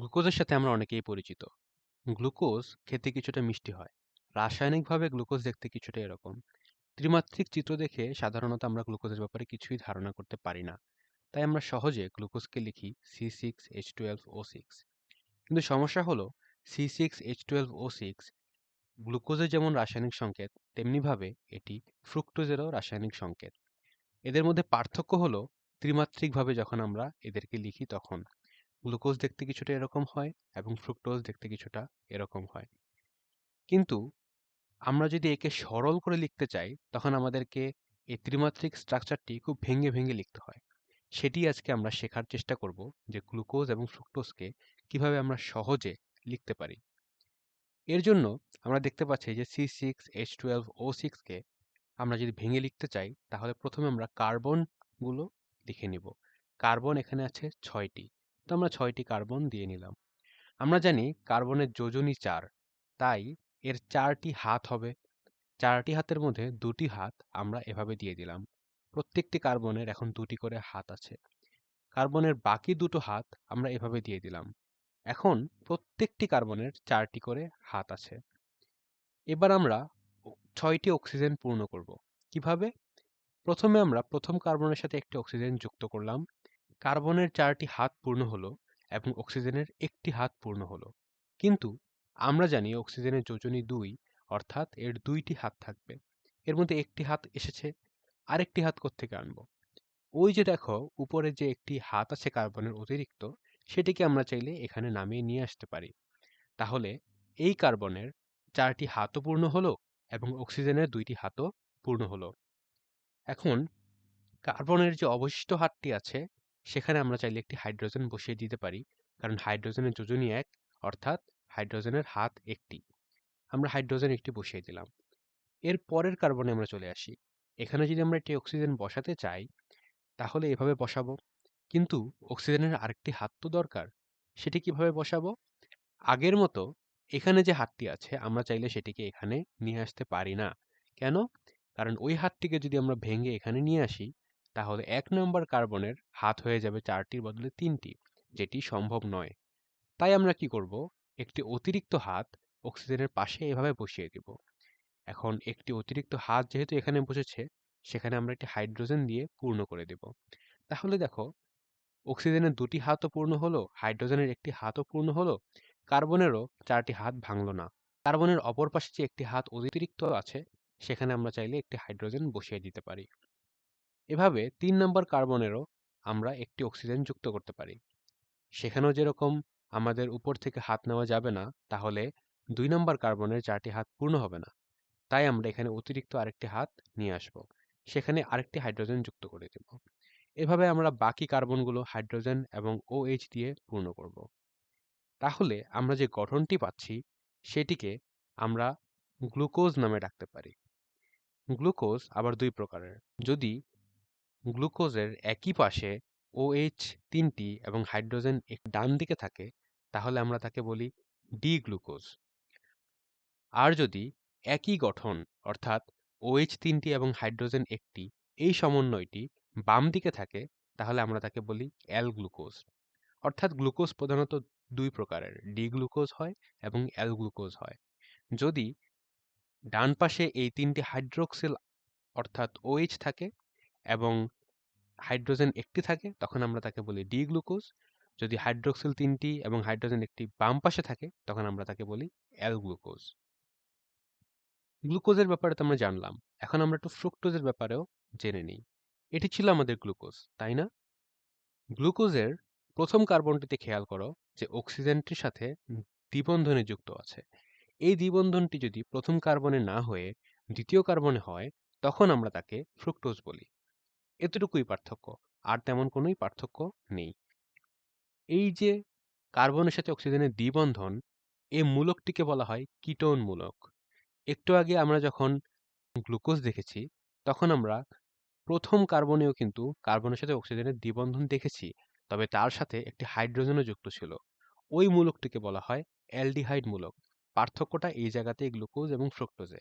গ্লুকোজের সাথে আমরা অনেকেই পরিচিত। গ্লুকোজ খেতে কিছুটা মিষ্টি হয়। রাসায়নিকভাবে গ্লুকোজ দেখতে কিছুটা এরকম। ত্রিমাত্রিক চিত্র দেখে সাধারণত আমরা গ্লুকোজের ব্যাপারে কিছুই ধারণা করতে পারি না। তাই আমরা সহজে গ্লুকোজকে লিখি C6H12O6 কিন্তু সমস্যা হলো C6H12O6 গ্লুকোজের যেমন রাসায়নিক সংকেত, তেমনিভাবে এটি ফ্রুক্টোজেরও রাসায়নিক সংকেত। এদের মধ্যে পার্থক্য হলো, ত্রিমাত্রিকভাবে যখন আমরা এদেরকে লিখি তখন। গ্লুকোজ দেখতে কিছুটা এরকম হয় এবং ফ্রুক্টোজ দেখতে কিছুটা এরকম হয়। কিন্তু আমরা যদি একে সরল করে লিখতে চাই, তখন আমাদেরকে এই ত্রিমাত্রিক স্ট্রাকচারটি খুব ভেঙে ভেঙে লিখতে হয়। সেটি আজকে আমরা শেখার চেষ্টা করব যে গ্লুকোজ এবং ফ্রুক্টোজকে কীভাবে আমরা সহজে লিখতে পারি। এর জন্য আমরা দেখতে পাচ্ছি যে C six H twelve O সিক্সকে আমরা যদি ভেঙে লিখতে চাই, তাহলে প্রথমে আমরা কার্বনগুলো লিখে নিব। কার্বন এখানে আছে ছয়টি তো আমরা ছয়টি কার্বন দিয়ে নিলাম। আমরা জানি কার্বনের যোজনী চার, তাই এর চারটি হাত হবে। চারটি হাতের মধ্যে দুটি হাত আমরা এভাবে দিয়ে দিলাম। প্রত্যেকটি কার্বনের এখন দুটি করে হাত আছে। কার্বনের বাকি দুটো হাত আমরা এভাবে দিয়ে দিলাম। এখন প্রত্যেকটি কার্বনের চারটি করে হাত আছে। এবার আমরা ছয়টি অক্সিজেন পূর্ণ করব। কীভাবে? প্রথমে আমরা প্রথম কার্বনের সাথে একটি অক্সিজেন যুক্ত করলাম। কার্বনের চারটি হাত পূর্ণ হলো এবং অক্সিজেনের একটি হাত পূর্ণ হলো। কিন্তু আমরা জানি অক্সিজেনের যোজনী দুই, অর্থাৎ এর দুইটি হাত থাকবে। এর মধ্যে একটি হাত এসেছে, আরেকটি হাত কোত্থেকে আনব? ওই যে দেখো, উপরে যে একটি হাত আছে কার্বনের অতিরিক্ত, সেটিকে আমরা চাইলে এখানে নামিয়ে নিয়ে আসতে পারি। তাহলে এই কার্বনের চারটি হাতও পূর্ণ হলো এবং অক্সিজেনের দুইটি হাতও পূর্ণ হলো। এখন কার্বনের যে অবশিষ্ট হাতটি আছে সেখানে আমরা চাইলে একটি হাইড্রোজেন বসিয়ে দিতে পারি। কারণ হাইড্রোজেনের যোজনী এক, অর্থাৎ হাইড্রোজেনের হাত একটি। আমরা হাইড্রোজেন একটি বসিয়ে দিলাম। এর পরের কার্বনে আমরা চলে আসি। এখানে যদি আমরা একটি অক্সিজেন বসাতে চাই, তাহলে এভাবে বসাবো। কিন্তু অক্সিজেনের আরেকটি হাত তো দরকার। সেটি কীভাবে বসাবো? আগের মতো এখানে যে হাতটি আছে, আমরা চাইলে সেটিকে এখানে নিয়ে আসতে পারি না। কেন? কারণ ওই হাতটিকে যদি আমরা ভেঙে এখানে নিয়ে আসি তাহলে এক নম্বর কার্বনের হাত হয়ে যাবে চারটির বদলে তিনটি, যেটি সম্ভব নয়। তাই আমরা কি করব? একটি অতিরিক্ত হাত অক্সিজেনের পাশে এভাবে বসিয়ে দিব। এখন একটি অতিরিক্ত হাত যেহেতু এখানে বসেছে, সেখানে আমরা একটি হাইড্রোজেন দিয়ে পূর্ণ করে দেব। তাহলে দেখো, অক্সিজেনের দুটি হাতও পূর্ণ হলো, হাইড্রোজেনের একটি হাতও পূর্ণ হলো, কার্বনেরও চারটি হাত ভাঙলো না। কার্বনের অপর পাশে যে একটি হাত অতিরিক্ত আছে, সেখানে আমরা চাইলে একটি হাইড্রোজেন বসিয়ে দিতে পারি। এভাবে তিন নম্বর কার্বনেরও আমরা একটি অক্সিজেন যুক্ত করতে পারি। সেখানেও যেরকম আমাদের উপর থেকে হাত নেওয়া যাবে না, তাহলে দুই নম্বর কার্বনের চারটি হাত পূর্ণ হবে না। তাই আমরা এখানে অতিরিক্ত আরেকটি হাত নিয়ে আসব। সেখানে আরেকটি হাইড্রোজেন যুক্ত করে দেব। এভাবে আমরা বাকি কার্বনগুলো হাইড্রোজেন এবং ওএইচ দিয়ে পূর্ণ করব। তাহলে আমরা যে গঠনটি পাচ্ছি, সেটিকে আমরা গ্লুকোজ নামে ডাকতে পারি। গ্লুকোজ আবার দুই প্রকারের। যদি গ্লুকোজের একই পাশে OH তিনটি এবং হাইড্রোজেন ডান দিকে থাকে, তাহলে আমরা তাকে বলি ডি গ্লুকোজ আর যদি একই গঠন, অর্থাৎ OH তিনটি এবং হাইড্রোজেন একটি, এই সমন্বয়টি বাম দিকে থাকে, তাহলে আমরা তাকে বলি অ্যাল গ্লুকোজ অর্থাৎ গ্লুকোজ প্রধানত দুই প্রকারের ডি গ্লুকোজ হয় এবং অ্যাল গ্লুকোজ হয়। যদি ডান পাশে এই তিনটি হাইড্রোক্সিল, অর্থাৎ OH থাকে এবং হাইড্রোজেন একটি থাকে, তখন আমরা তাকে বলি ডি গ্লুকোজ যদি হাইড্রোক্সিল তিনটি এবং হাইড্রোজেন একটি বাম পাশে থাকে, তখন আমরা তাকে বলি অ্যাল গ্লুকোজ গ্লুকোজের ব্যাপারে তো আমরা জানলাম। এখন আমরা একটু ফ্রুক্টোজের ব্যাপারেও জেনে নিই। এটি ছিল আমাদের গ্লুকোজ, তাই না? গ্লুকোজের প্রথম কার্বনটিতে খেয়াল করো যে অক্সিজেনটির সাথে দ্বিবন্ধনে যুক্ত আছে। এই দ্বিবন্ধনটি যদি প্রথম কার্বনে না হয়ে দ্বিতীয় কার্বনে হয়, তখন আমরা তাকে ফ্রুক্টোজ বলি। এতটুকুই পার্থক্য। আর তেমন কোনোই পার্থক্য নেই। এই যে কার্বনের সাথে অক্সিজেনের দ্বিবন্ধন এই মূলকটিকে বলা হয় কিটোন মূলক। একটু আগে আমরা যখন গ্লুকোজ দেখেছি, তখন আমরা প্রথম কার্বনেও কিন্তু কার্বনের সাথে অক্সিজেনের দ্বিবন্ধন দেখেছি, তবে তার সাথে একটি হাইড্রোজেনও যুক্ত ছিল। ওই মূলকটিকে বলা হয় অ্যালডিহাইড মূলক। পার্থক্যটা এই জায়গাতে গ্লুকোজ এবং ফ্রুক্টোজে।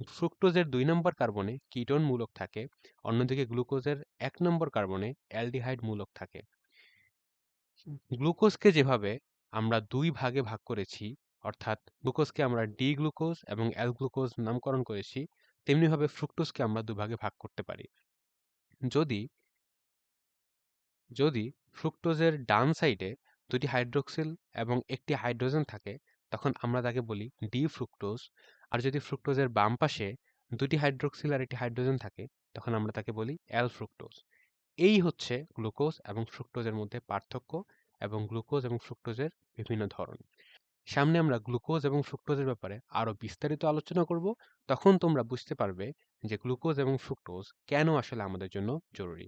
ফ্রুক্টোজের দুই নম্বর কার্বনে কিটোন মূলক থাকে অন্যদিকে গ্লুকোজের এক নম্বর কার্বনে অ্যালডিহাইড মূলক থাকে গ্লুকোজকে যেভাবে আমরা দুই ভাগে ভাগ করেছি অর্থাৎ গ্লুকোজকে আমরা ডি-গ্লুকোজ এবং অ্যাল গ্লুকোজ নামকরণ করেছি, তেমনিভাবে ফ্রুক্টোজকে আমরা ২ ভাগে করতে পারি। যদি যদি ফ্রুক্টোজের ডান সাইডে ২ টি হাইড্রক্সিল এবং একটি হাইড্রোজেন থাকে, তখন আমরা তাকে বলি ডি-ফ্রুক্টোজ। আর যদি ফ্রুক্টোজের বাম পাশে ২ টি হাইড্রক্সিল আর একটি হাইড্রোজেন থাকে, তখন আমরা তাকে বলি এল-ফ্রুক্টোজ। এই হচ্ছে গ্লুকোজ এবং ফ্রুক্টোজের মধ্যে পার্থক্য এবং গ্লুকোজ এবং ফ্রুক্টোজের বিভিন্ন ধরন। সামনে আমরা গ্লুকোজ এবং ফ্রুক্টোজের ব্যাপারে আরও বিস্তারিত আলোচনা করব। তখন তোমরা বুঝতে পারবে যে গ্লুকোজ এবং ফ্রুক্টোজ কেন আসলে আমাদের জন্য জরুরি।